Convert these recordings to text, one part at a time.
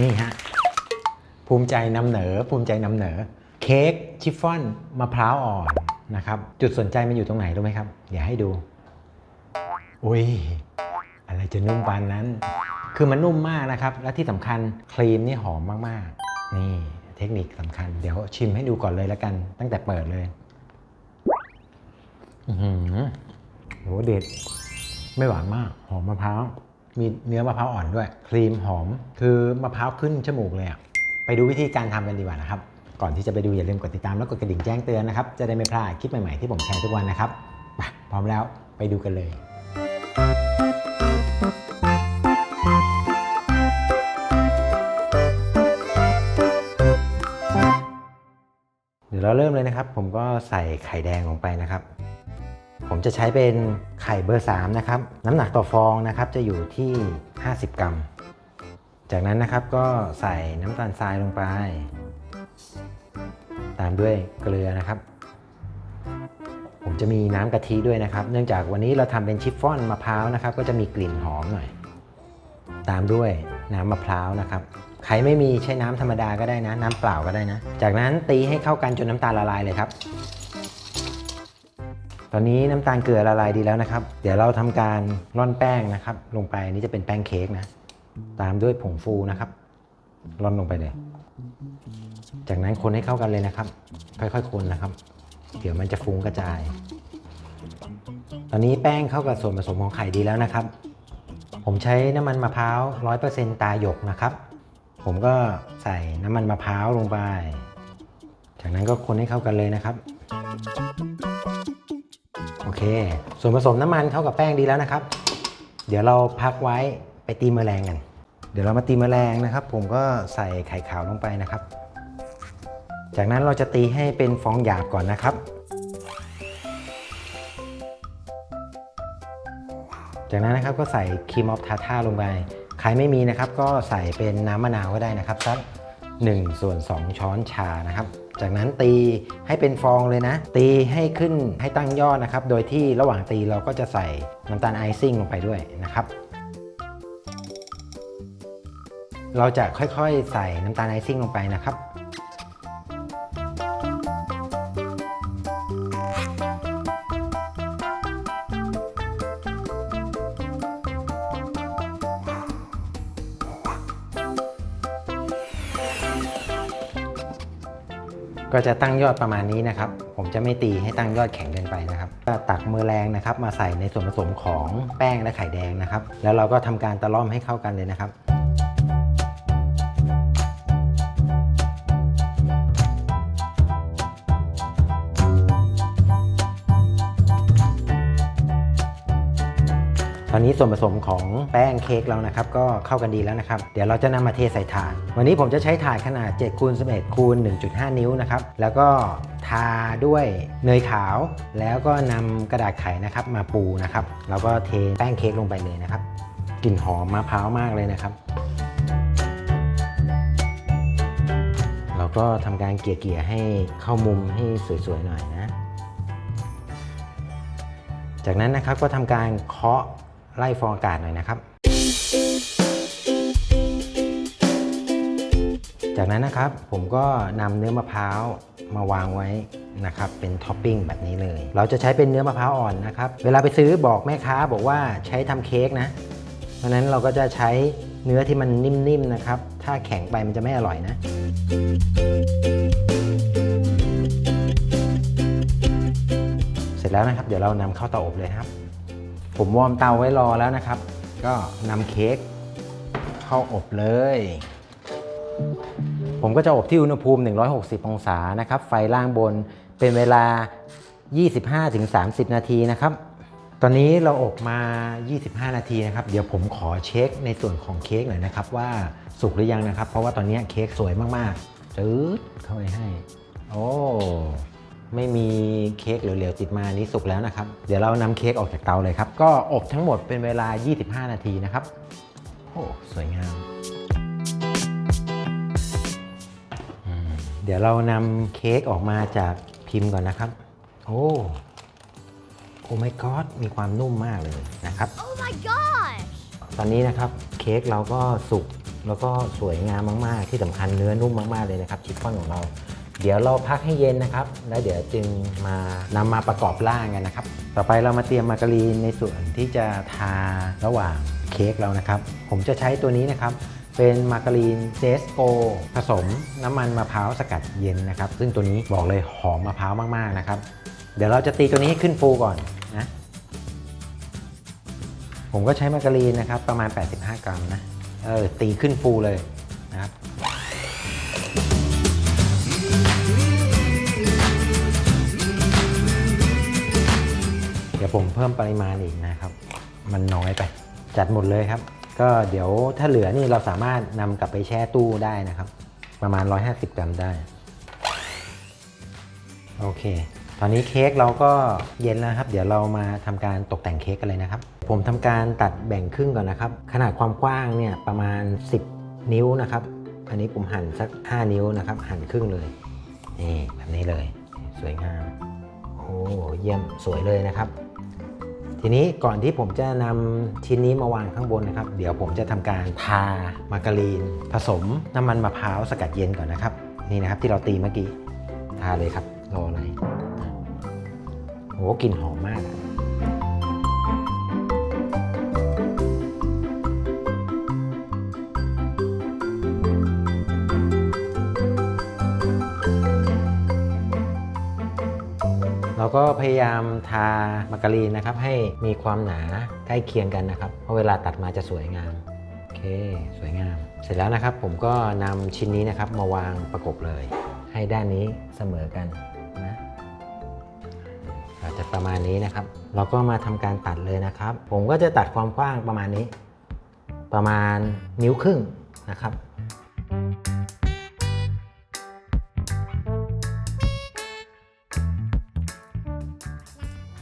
นี่ฮะ ภูมิใจนำเหนอ ภูมิใจนำเหนอ เค้กชิฟฟ่อนมะพร้าวอ่อนนะครับ จุดสนใจมันอยู่ตรงไหนรู้ไหมครับ อย่าให้ดู อุ้ย อะไรจะนุ่มปานนั้น คือมันนุ่มมากนะครับ และที่สำคัญครีมนี่หอมมากๆ นี่เทคนิคสำคัญ เดี๋ยวชิมให้ดูก่อนเลยแล้วกัน ตั้งแต่เปิดเลย อือหือโหเด็ด ไม่หวานมาก หอมมะพร้าว มีเนื้อมะพร้าวอ่อนด้วย ครีมหอม คือมะพร้าวขึ้นจมูกเลยอะไปดูวิธีการทำกันดีกว่านะครับ ก่อนที่จะไปดูอย่าลืมกดติดตามแล้วกดกระดิ่งแจ้งเตือนนะครับ จะได้ไม่พลาดคลิปใหม่ๆที่ผมแชร์ทุกวันนะครับพร้อมแล้วไปดูกันเลยเดี๋ยวเราเริ่มเลยนะครับ ผมก็ใส่ไข่แดงลงไปนะครับ ผมจะใช้เป็นไข่เบอร์ 3 นะครับ น้ำหนักต่อฟองนะครับจะอยู่ที่ 50 กรัม จากนั้นนะครับก็ใส่น้ำตาลทรายลงไป ตามด้วยเกลือนะครับ ผมจะมีน้ำกะทิด้วยนะครับ เนื่องจากวันนี้เราทำเป็นชิฟฟ่อนมะพร้าวนะครับ ก็จะมีกลิ่นหอมหน่อย ตามด้วยน้ำมะพร้าวนะครับใครไม่มีใช้น้ำธรรมดาก็ได้นะ น้ำเปล่าก็ได้นะ จากนั้นตีให้เข้ากันจนน้ำตาลละลายเลยครับ อนนี้น้ำตาลเกลือละลายดีแล้วนะครับ เดี๋ยวเราทำการร่อนแป้งนะครับ ลงไปนนี้จะเป็นแป้งเค้กนะ ตามด้วยผงฟูนะครับร่อนลงไปเลย จากนั้นคนให้เข้ากันเลยนะครับ ค่อยๆ คนนะครับ เดี๋ยวมันจะฟุ้งกระจาย ตอนนี้แป้งเข้ากับส่วนผสมของไข่ดีแล้วนะครับ ผมใช้น้ำมันมะพร้าว100%ตาหยกนะครับ ผมก็ใส่น้ำมันมะพร้าวลงไป จากนั้นก็คนให้เข้ากันเลยนะครับ โอเค ส่วนผสมน้ำมันเข้ากับแป้งดีแล้วนะครับ เดี๋ยวเราพักไว้ไปตีแมลงกัน เดี๋ยวเรามาตีแมลงนะครับ ผมก็ใส่ไข่ขาวลงไปนะครับ จากนั้นเราจะตีให้เป็นฟองหยาบก่อนนะครับ จากนั้นนะครับก็ใส่ครีมออฟทาท่าลงไป ใครไม่มีนะครับ ก็ใส่เป็นน้ำมะนาวก็ได้นะครับสัก1ส่วน2ช้อนชานะครับ จากนั้นตีให้เป็นฟองเลยนะ ตีให้ขึ้นให้ตั้งยอดนะครับ โดยที่ระหว่างตีเราก็จะใส่น้ำตาลไอซิ่งลงไปด้วยนะครับ เราจะค่อยๆใส่น้ำตาลไอซิ่งลงไปนะครับ ก็จะตั้งยอดประมาณนี้นะครับ ผมจะไม่ตีให้ตั้งยอดแข็งเกินไปนะครับก็ตักมือแรงนะครับ มาใส่ในส่วนผสมของแป้งและไข่แดงนะครับ แล้วเราก็ทำการตะล่อมให้เข้ากันเลยนะครับ อนนี้ส่วนผสมของแป้งเค้กเรานะครับก็เข้ากันดีแล้วนะครับ เดี๋ยวเราจะนำมาเทใส่ถาด วันนี้ผมจะใช้ถาดขนาด7คูณ11คูณ1.5 นิ้วนะครับ แล้วก็ทาด้วยเนยขาว แล้วก็นำกระดาษไขนะครับมาปูนะครับ แล้วก็เทแป้งเค้กลงไปเลยนะครับ กลิ่นหอมมะพร้าวมากเลยนะครับ เราก็ทำการเกลี่ยๆให้เข้ามุมให้สวยๆหน่อยนะจากนั้นนะครับก็ทำการเคาะ ไล่ฟองอากาศหน่อยนะครับ จากนั้นนะครับผมก็นำเนื้อมะพร้าวมาวางไว้นะครับเป็นท็อปปิ้งแบบนี้เลย เราจะใช้เป็นเนื้อมะพร้าวอ่อนนะครับเวลาไปซื้อบอกแม่ค้าบอกว่าใช้ทำเค้กนะเพราะฉะนั้นเราก็จะใช้เนื้อที่มันนิ่มๆนะครับ ถ้าแข็งไปมันจะไม่อร่อยนะ เสร็จแล้วนะครับ เดี๋ยวเรานำเข้าเตาอบเลยครับ ผมวอร์มเตาไว้รอแล้วนะครับ ก็นำเค้กเข้าอบเลย ผมก็จะอบที่อุณหภูมิ 160 องศานะครับ ไฟล่างบนเป็นเวลา 25-30 นาทีนะครับ ตอนนี้เราอบมา 25 นาทีนะครับ เดี๋ยวผมขอเช็คในส่วนของเค้กหน่อยนะครับ ว่าสุกหรือยังนะครับ เพราะว่าตอนนี้เค้กสวยมากๆจืดเข้าไปให้ โอ้ ไม่มีเค้กเหลวๆติดมานี้สุกแล้วนะครับ เดี๋ยวเรานำเค้กออกจากเตาเลยครับ ก็อบทั้งหมดเป็นเวลา 25 นาทีนะครับ โอ้สวยงามอืมเดี๋ยวเรานำเค้กออกมาจากพิมพ์ก่อนนะครับ โอ้โอ้ไม่กอดมีความนุ่มมากเลยนะครับ Oh my gosh! ตอนนี้นะครับเค้กเราก็สุกแล้วก็สวยงามมาก ๆ ที่สำคัญเนื้อนุ่มมาก ๆ เลยนะครับชิฟฟ่อนของเรา เดี๋ยวเราพักให้เย็นนะครับ แล้วเดี๋ยวจึงมานำมาประกอบร่างกันนะครับ ต่อไปเรามาเตรียมมาการีนในส่วนที่จะทาระหว่างเค้กเรานะครับ ผมจะใช้ตัวนี้นะครับ เป็นมาการีนเจสโก ผสมน้ำมันมะพร้าวสกัดเย็นนะครับ ซึ่งตัวนี้บอกเลยหอมมะพร้าวมากๆนะครับ เดี๋ยวเราจะตีตัวนี้ให้ขึ้นฟูก่อนนะ ผมก็ใช้มาการีนนะครับประมาณ 85 กรัมนะ เออตีขึ้นฟูเลย ยวผมเพิ่มปริมาณอีกนะครับ มันน้อยไป จัดหมดเลยครับ ก็เดี๋ยวถ้าเหลือนี่เราสามารถนำกลับไปแช่ตู้ได้นะครับ ประมาณ 150 กรัมได้ โอเค ตอนนี้เค้กเราก็เย็นแล้วครับ เดี๋ยวเรามาทำการตกแต่งเค้กกันเลยนะครับ ผมทำการตัดแบ่งครึ่งก่อนนะครับ ขนาดความกว้างเนี่ยประมาณ 10 นิ้วนะครับ อันนี้ผมหั่นสัก 5 นิ้วนะครับ หั่นครึ่งเลยนี่แบบนี้เลย สวยงามโอ้เยี่ยมสวยเลยนะครับ ทีนี้ก่อนที่ผมจะนำชิ้นนี้มาวางข้างบนนะครับ เดี๋ยวผมจะทำการทามาการีน ผสมน้ำมันมะพร้าวสกัดเย็นก่อนนะครับ นี่นะครับที่เราตีเมื่อกี้ ทาเลยครับรออะไรโหกลิ่นหอมมาก ก็พยายามทามาการีนนะครับ ให้มีความหนาใกล้เคียงกันนะครับ เพราะเวลาตัดมาจะสวยงามโอเค สวยงาม เสร็จแล้วนะครับ ผมก็นำชิ้นนี้นะครับมาวางประกบเลย ให้ด้านนี้เสมอกันนะอาจจะประมาณนี้นะครับ เราก็มาทำการตัดเลยนะครับ ผมก็จะตัดความกว้างประมาณนี้ ประมาณนิ้วครึ่งนะครับ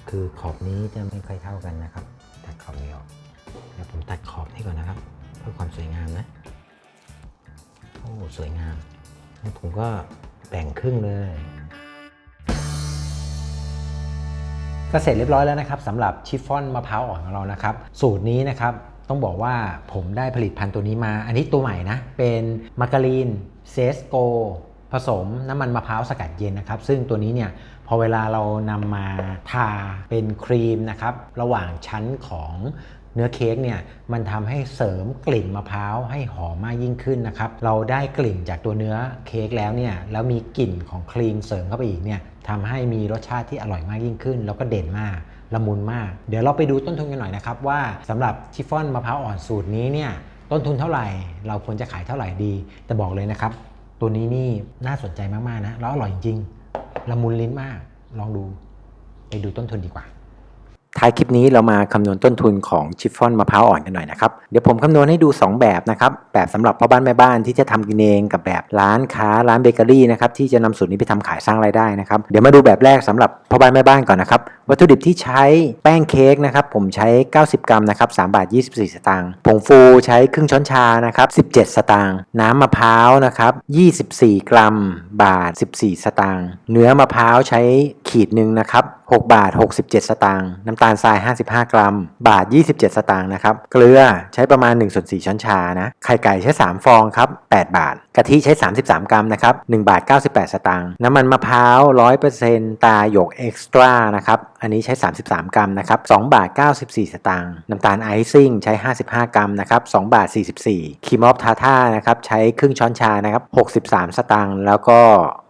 คือขอบนี้จะไม่ค่อยเท่ากันนะครับ ตัดขอบนี้ออกเดี๋ยวผมตัดขอบนี้ก่อนนะครับ เพื่อความสวยงามนะโอ้สวยงามแล้วผมก็แบ่งครึ่งเลยก็เสร็จเรียบร้อยแล้วนะครับสำหรับชิฟฟ่อนมะพร้าวอ่อนของเรานะครับ สูตรนี้นะครับต้องบอกว่าผมได้ผลิตภัณฑ์ตัวนี้มา อันนี้ตัวใหม่นะ เป็นมาการีนเซสโกผสมน้ำมันมะพร้าวสกัดเย็นนะครับ ซึ่งตัวนี้เนี่ย พอเวลาเรานำมาทาเป็นครีมนะครับ ระหว่างชั้นของเนื้อเค้กเนี่ยมันทำให้เสริมกลิ่นมะพร้าวให้หอมมากยิ่งขึ้นนะครับ เราได้กลิ่นจากตัวเนื้อเค้กแล้วเนี่ยแล้วมีกลิ่นของครีมเสริมเข้าไปอีกเนี่ยทำให้มีรสชาติที่อร่อยมากยิ่งขึ้น แล้วก็เด่นมากละมุนมาก เดี๋ยวเราไปดูต้นทุนกันหน่อยนะครับ ว่าสำหรับชิฟฟ่อนมะพร้าวอ่อนสูตรนี้เนี่ยต้นทุนเท่าไหร่ เราควรจะขายเท่าไหร่ดี แต่บอกเลยนะครับ ตัวนี้นี่น่าสนใจมากๆนะแล้วอร่อยจริง ละมุนลิ้นมาก ลองดูไปดูต้นทุนดีกว่า ท้ายคลิปนี้เรามาคำนวณต้นทุนของชิฟฟ่อนมะพร้าวอ่อนกันหน่อยนะครับ เดี๋ยวผมคำนวณให้ดู 2 แบบนะครับ แบบสำหรับพ่อบ้านแม่บ้านที่จะทำกินเองกับแบบร้านค้าร้านเบเกอรี่นะครับที่จะนำสูตรนี้ไปทำขายสร้างรายได้นะครับ เดี๋ยวมาดูแบบแรกสำหรับพ่อบ้านแม่บ้านก่อนนะครับ วัตถุดิบที่ใช้แป้งเค้กนะครับผมใช้ 90 กรัมนะครับ3บาท 24 สตางค์ ผงฟูใช้ครึ่งช้อนชานะครับ17 สตางค์ น้ำมะพร้าวนะครับ24 กรัม บาท 14 สตางค์ เนื้อมะพร้าวใช้ขีดหนึ่งนะครับ 6 บาท 67 สตางค์น้ำตาลทราย 55 กรัม บาท 27 สตางค์นะครับ เกลือใช้ประมาณ1ส่วน4ช้อนชานะ ไข่ไก่ใช้ 3 ฟองครับ 8 บาท กะทิใช้ 33 กรัมนะครับ 1 บาท 98 สตางค์ น้ำมันมะพร้าว 100%ตาหยกเอ็กซ์ตร้านะครับ อันนี้ใช้ 33 กรัมนะครับ 2 บาท 94 สตางค์ น้ำตาลไอซิ่งใช้ 55 กรัมนะครับ 2 บาท 44ครีมออฟทาท่านะครับ ใช้ครึ่งช้อนชานะครับ 63 สตางค์ แล้วก็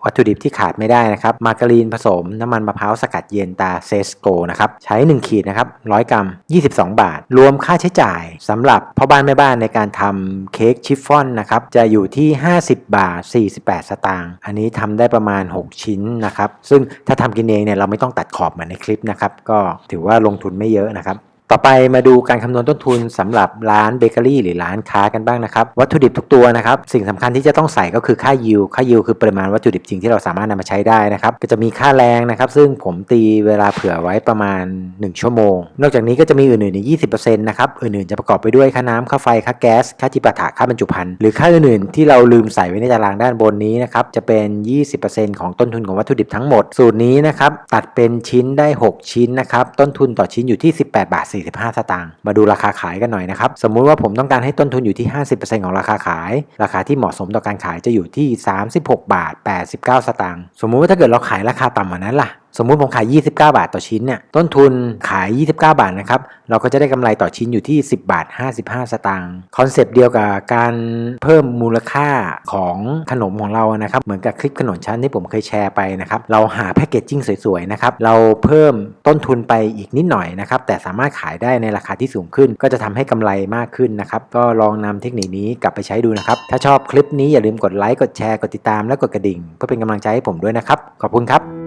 วัตถุดิบที่ขาดไม่ได้นะครับ มาการีนผสมน้ำมันมะพร้าวสกัดเย็นตาเซสโกนะครับ ใช้ 1 ขีดนะครับ 100 กรัม 22 บาท รวมค่าใช้จ่ายสำหรับพ่อบ้านแม่บ้านในการทำเค้กชิฟฟ่อนนะครับ จะอยู่ที่ 50 บาท 48 สตางค์ อันนี้ทำได้ประมาณ 6 ชิ้นนะครับ ซึ่งถ้าทำกินเองเนี่ยเราไม่ต้องตัดขอบเหมือนในคลิปนะครับ ก็ถือว่าลงทุนไม่เยอะนะครับ ต่อไปมาดูการคำนวณต้นทุนสำหรับร้านเบเกอรี่หรือร้านค้ากันบ้างนะครับ วัตถุดิบทุกตัวนะครับ สิ่งสำคัญที่จะต้องใส่ก็คือค่ายิวค่ายิวคือปริมาณวัตถุดิบจริงที่เราสามารถนำมาใช้ได้นะครับ ก็จะมีค่าแรงนะครับ ซึ่งผมตีเวลาเผื่อไว้ประมาณ 1 ชั่วโมง นอกจากนี้ก็จะมีอื่นๆอีก20%นะครับ อื่นๆจะประกอบไปด้วยค่าน้ำค่าไฟค่าแก๊สค่าจิปาถะค่าบรรจุภัณฑ์หรือค่าอื่นๆที่เราลืมใส่ไว้ในตารางด้านบนนี้นะครับจะเป็น 20%ของต้นทุนของวัตถุดิบทั้งหมด สูตรนี้นะครับตัดเป็นชิ้นได้ 6 ชิ้นนะครับต้นทุนต่อชิ้นอยู่ที่ 18บาท45 สตางค์มาดูราคาขายกันหน่อยนะครับ สมมุติว่าผมต้องการให้ต้นทุนอยู่ที่ 50%ของราคาขาย ราคาที่เหมาะสมต่อการขายจะอยู่ที่ 36 บาท 89 สตางค์สมมุติว่าถ้าเกิดเราขายราคาต่ำกว่านั้นล่ะ สมมุติผมขาย 29 บาทต่อชิ้นเนี่ยต้นทุนขาย 29 บาทนะครับเราก็จะได้กำไรต่อชิ้นอยู่ที่ 10 บาท 55 สตางค์คอนเซปต์เดียวกับการเพิ่มมูลค่าของขนมของเรานะครับเหมือนกับคลิปขนมชั้นที่ผมเคยแชร์ไปนะครับเราหาแพคเกจจิ้งสวยๆนะครับเราเพิ่มต้นทุนไปอีกนิดหน่อยนะครับแต่สามารถขายได้ในราคาที่สูงขึ้น ก็จะทำให้กำไรมากขึ้นนะครับก็ลองนำเทคนิคนี้กลับไปใช้ดูนะครับถ้าชอบคลิปนี้อย่าลืมกดไลค์กดแชร์กดติดตามและกดกระดิ่งเพื่อเป็นกำลังใจให้ผมด้วยนะครับขอบคุณครับ